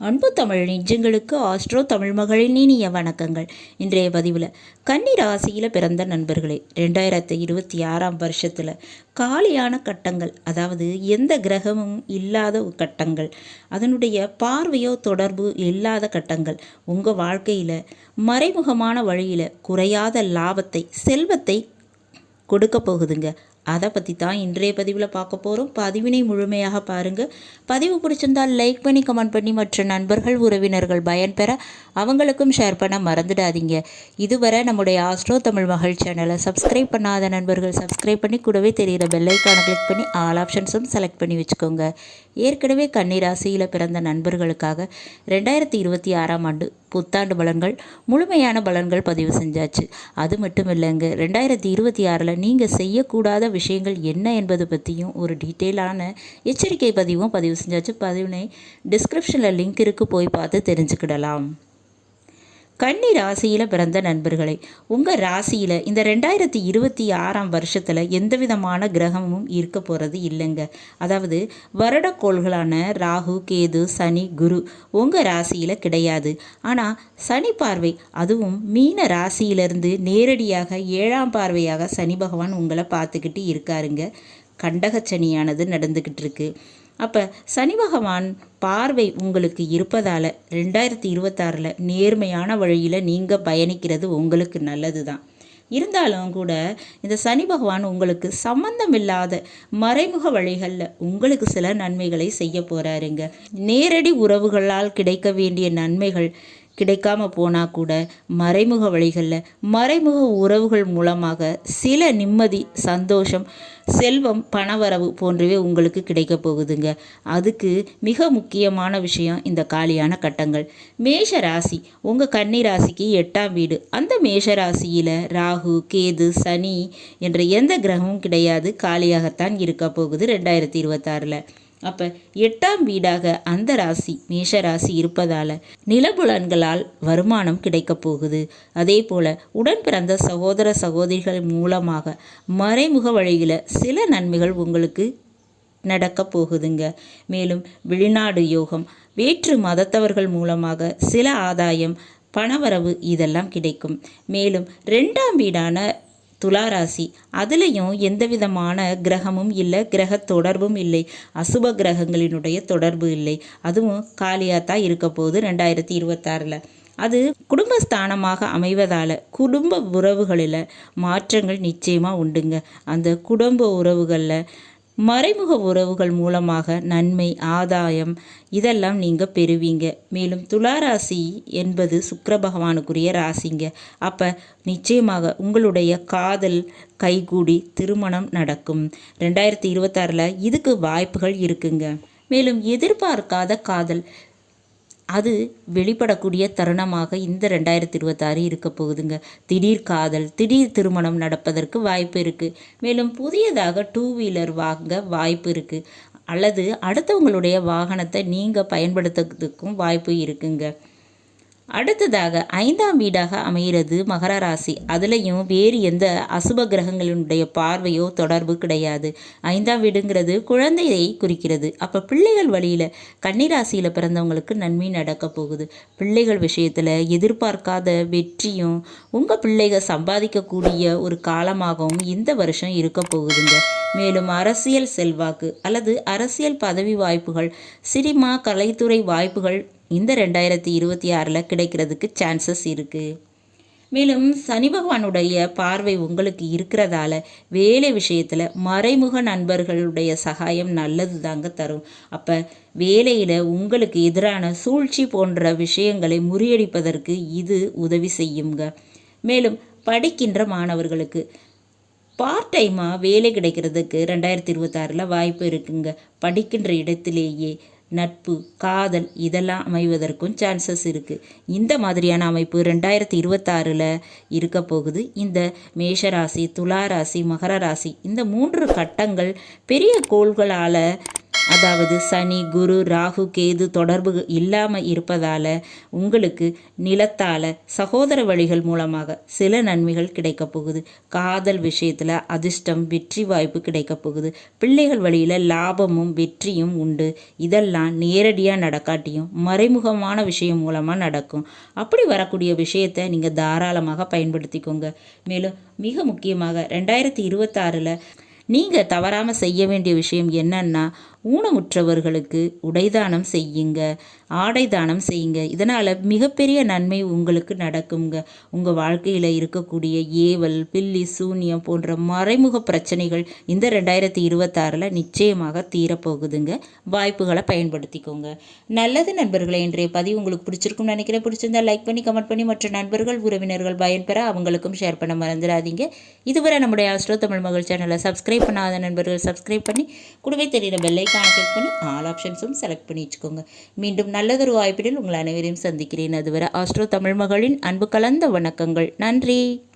அன்பு தமிழ் நெஞ்சங்களுக்கு ஆஸ்ட்ரோ தமிழ் மகளின் இனிய வணக்கங்கள். இன்றைய பதிவில் கன்னி ராசியில் பிறந்த நண்பர்களே ரெண்டாயிரத்தி இருபத்தி ஆறாம் வருஷத்தில் காலியான கட்டங்கள் அதாவது எந்த கிரகமும் இல்லாத கட்டங்கள் அதனுடைய பார்வையோ தொடர்பு இல்லாத கட்டங்கள் உங்கள் வாழ்க்கையில் மறைமுகமான வழியில் குறையாத லாபத்தை செல்வத்தை கொடுக்க போகுதுங்க. அதை பற்றி தான் இன்றைய பதிவில் பார்க்க போகிறோம் பதிவினை முழுமையாக பாருங்கள் பதிவு பிடிச்சிருந்தால் லைக் பண்ணி கமெண்ட் பண்ணி மற்ற நண்பர்கள் உறவினர்கள் பயன்பெற அவங்களுக்கும் ஷேர் பண்ண மறந்துடாதீங்க. இதுவரை நம்முடைய ஆஸ்ட்ரோ தமிழ் மகள் சேனலை சப்ஸ்கிரைப் பண்ணாத நண்பர்கள் சப்ஸ்கிரைப் பண்ணி கூடவே தெரிகிற பெல்லைக்கான கிளிக் பண்ணி ஆல் ஆப்ஷன்ஸும் செலக்ட் பண்ணி வச்சுக்கோங்க. ஏற்கனவே கன்னிராசியில் பிறந்த நண்பர்களுக்காக ரெண்டாயிரத்தி இருபத்தி ஆறாம் ஆண்டு புத்தாண்டு பலன்கள் முழுமையான பலன்கள் பதிவு செஞ்சாச்சு. அது மட்டும் இல்லைங்க ரெண்டாயிரத்தி இருபத்தி ஆறில் நீங்கள் செய்யக்கூடாத விஷயங்கள் என்ன என்பது பற்றியும் ஒரு டீட்டெயிலான எச்சரிக்கை பதிவும் பதிவு செஞ்சாச்சு. பதிவினை டிஸ்கிரிப்ஷனில் லிங்க் இருக்குது போய் பார்த்து தெரிஞ்சுக்கிடலாம். கன்னி ராசியில் பிறந்த நண்பர்களே உங்கள் ராசியில் இந்த ரெண்டாயிரத்தி இருபத்தி ஆறாம் வருஷத்தில் எந்த விதமான கிரகமும் இருக்க போகிறது இல்லைங்க. அதாவது வருடக்கோள்களான ராகு கேது சனி குரு உங்கள் ராசியில் கிடையாது. ஆனால் சனி பார்வை அதுவும் மீன ராசியிலிருந்து நேரடியாக ஏழாம் பார்வையாக சனி பகவான் உங்களை பார்த்துக்கிட்டு இருக்காருங்க. கண்டகச்சனியானது நடந்துக்கிட்டு இருக்குது அப்போ சனி பகவான் பார்வை உங்களுக்கு இருப்பதால் ரெண்டாயிரத்தி இருபத்தாறில் நேர்மையான வழியில் நீங்கள் பயணிக்கிறது உங்களுக்கு நல்லது தான் இருந்தாலும் கூட இந்த சனி பகவான் உங்களுக்கு சம்பந்தம் இல்லாத மறைமுக வழிகளில் உங்களுக்கு சில நன்மைகளை செய்ய போகிறாருங்க நேரடி உறவுகளால் கிடைக்க வேண்டிய நன்மைகள் கிடைக்காம போனால் கூட மறைமுக வழிகளில் மறைமுக உறவுகள் மூலமாக சில நிம்மதி சந்தோஷம் செல்வம் பணவரவு போன்றவை உங்களுக்கு கிடைக்க போகுதுங்க. அதுக்கு மிக முக்கியமான விஷயம் இந்த காலியான கட்டங்கள். மேஷ ராசி உங்கள் கன்னி ராசிக்கு எட்டாம் வீடு. அந்த மேஷ ராசியில் ராகு கேது சனி என்ற எந்த கிரகமும் கிடையாது. காலியாகத்தான் இருக்க போகுது ரெண்டாயிரத்தி இருபத்தாறில். அப்போ எட்டாம் வீடாக அந்த ராசி மேஷ ராசி இருப்பதால் நிலபுலன்களால் வருமானம் கிடைக்கப் போகுது. அதே போல் உடன் பிறந்த சகோதர சகோதரிகள் மூலமாக மறைமுக வழியில் சில நன்மைகள் உங்களுக்கு நடக்க போகுதுங்க. மேலும் வெளிநாடு யோகம் வேற்று மதத்தவர்கள் மூலமாக சில ஆதாயம் பணவரவு இதெல்லாம் கிடைக்கும். மேலும் ரெண்டாம் வீடான துளாராசி. அதுலேயும் எந்த விதமான கிரகமும் இல்லை கிரக தொடர்பும் இல்லை. அசுப கிரகங்களினுடைய தொடர்பு இல்லை. அதுவும் காலியாக தான் இருக்க போகுது ரெண்டாயிரத்தி இருபத்தாறில். அது குடும்பஸ்தானமாக அமைவதால் குடும்ப உறவுகளில் மாற்றங்கள் நிச்சயமாக உண்டுங்க. அந்த குடும்ப உறவுகளில் மறைமுக உறவுகள் மூலமாக நன்மை ஆதாயம் இதெல்லாம் நீங்கள் பெறுவீங்க. மேலும் துளாராசி என்பது சுக்கர பகவானுக்குரிய ராசிங்க. அப்போ நிச்சயமாக உங்களுடைய காதல் கைகூடி திருமணம் நடக்கும். ரெண்டாயிரத்தி இருபத்தாறில் இதுக்கு வாய்ப்புகள் இருக்குங்க. மேலும் எதிர்பார்க்காத காதல் அது வெளிப்படக்கூடிய தருணமாக இந்த ரெண்டாயிரத்தி இருபத்தாறு இருக்க போகுதுங்க. திடீர் காதல் திடீர் திருமணம் நடப்பதற்கு வாய்ப்பு இருக்குது மேலும் புதியதாக டூ வீலர் வாங்க வாய்ப்பு இருக்குது அல்லது அடுத்தவங்களுடைய வாகனத்தை நீங்கள் பயன்படுத்துறதுக்கும் வாய்ப்பு இருக்குங்க. அடுத்ததாக ஐந்தாம் வீடாக அமைகிறது மகர ராசி. அதுலேயும் வேறு எந்த அசுப கிரகங்களினுடைய பார்வையோ தொடர்பு கிடையாது. ஐந்தாம் வீடுங்கிறது குழந்தையை குறிக்கிறது. அப்போ பிள்ளைகள் வழியில் கன்னிராசியில் பிறந்தவங்களுக்கு நன்மை நடக்க போகுது. பிள்ளைகள் விஷயத்தில் எதிர்பார்க்காத வெற்றியும் உங்கள் பிள்ளைகள் சம்பாதிக்கக்கூடிய ஒரு காலமாகவும் இந்த வருஷம் இருக்க போகுதுங்க. மேலும் அரசியல் செல்வாக்கு அல்லது அரசியல் பதவி வாய்ப்புகள் சினிமா கலைத்துறை வாய்ப்புகள் இந்த ரெண்டாயிரத்தி இருபத்தி ஆறில் கிடைக்கிறதுக்கு சான்சஸ் இருக்குது மேலும் சனி பகவானுடைய பார்வை உங்களுக்கு இருக்கிறதால வேலை விஷயத்தில் மறைமுக நண்பர்களுடைய சகாயம் நல்லது தாங்க தரும். அப்போ வேலையில் உங்களுக்கு எதிரான சூழ்ச்சி போன்ற விஷயங்களை முறியடிப்பதற்கு இது உதவி செய்யுங்க. மேலும் படிக்கின்ற மாணவர்களுக்கு பார்ட் டைமாக வேலை கிடைக்கிறதுக்கு ரெண்டாயிரத்தி இருபத்தாறில் வாய்ப்பு இருக்குங்க. படிக்கின்ற இடத்திலேயே நட்பு காதல் இதெல்லாம் அமைவதற்கும் சான்சஸ் இருக்குது இந்த மாதிரியான அமைப்பு ரெண்டாயிரத்தி இருபத்தாறில் இருக்க போகுது. இந்த மேஷராசி துலா ராசி மகர ராசி இந்த மூன்று கட்டங்கள் பெரிய கோள்களால் அதாவது சனி குரு ராகு கேது தொடர்பு இல்லாமல் இருப்பதால் உங்களுக்கு நிலத்தால் சகோதர வழிகள் மூலமாக சில நன்மைகள் கிடைக்கப் போகுது. காதல் விஷயத்தில் அதிர்ஷ்டம் வெற்றி வாய்ப்பு கிடைக்கப் போகுது. பிள்ளைகள் வழியில் லாபமும் வெற்றியும் உண்டு. இதெல்லாம் நேரடியாக நடக்காட்டியும் மறைமுகமான விஷயம் மூலமாக நடக்கும். அப்படி வரக்கூடிய விஷயத்தை நீங்கள் தாராளமாக பயன்படுத்திக்கோங்க. மேலும் மிக முக்கியமாக ரெண்டாயிரத்தி இருபத்தாறில் நீங்கள் தவறாமல் செய்ய வேண்டிய விஷயம் என்னன்னா ஊனமுற்றவர்களுக்கு உடைதானம் செய்யுங்க ஆடை தானம் செய்யுங்க. இதனால் மிகப்பெரிய நன்மை உங்களுக்கு நடக்குங்க. உங்கள் வாழ்க்கையில் இருக்கக்கூடிய ஏவல் பில்லி சூன்யம் போன்ற மறைமுக பிரச்சனைகள் இந்த ரெண்டாயிரத்தி இருபத்தாறில் நிச்சயமாக தீரப்போகுதுங்க. வாய்ப்புகளை பயன்படுத்திக்கோங்க. நல்லது நண்பர்களே இன்றைய பதிவு உங்களுக்கு பிடிச்சிருக்கும்னு நினைக்கிறேன். பிடிச்சிருந்தா லைக் பண்ணி கமெண்ட் பண்ணி மற்ற நண்பர்கள் உறவினர்கள் பயன்பெற அவங்களுக்கும் ஷேர் பண்ண மறந்துடாதீங்க. இதுவரை நம்முடைய ஆஸ்ட்ரோ தமிழ் மகள் சேனலை சப்ஸ்கிரைப் பண்ணாத நண்பர்கள் சப்ஸ்கிரைப் பண்ணி கூடவே தெரியிற பெல்லைக்கான கிளிக் பண்ணி ஆல் ஆப்ஷன்ஸும் செலக்ட் பண்ணி வச்சுக்கோங்க. மீண்டும் நல்லதொரு வாய்ப்பில் உங்கள் அனைவரையும் சந்திக்கிறேன். அதுவரை ஆஸ்ட்ரோ தமிழ் மகளின் அன்பு கலந்த வணக்கங்கள். நன்றி.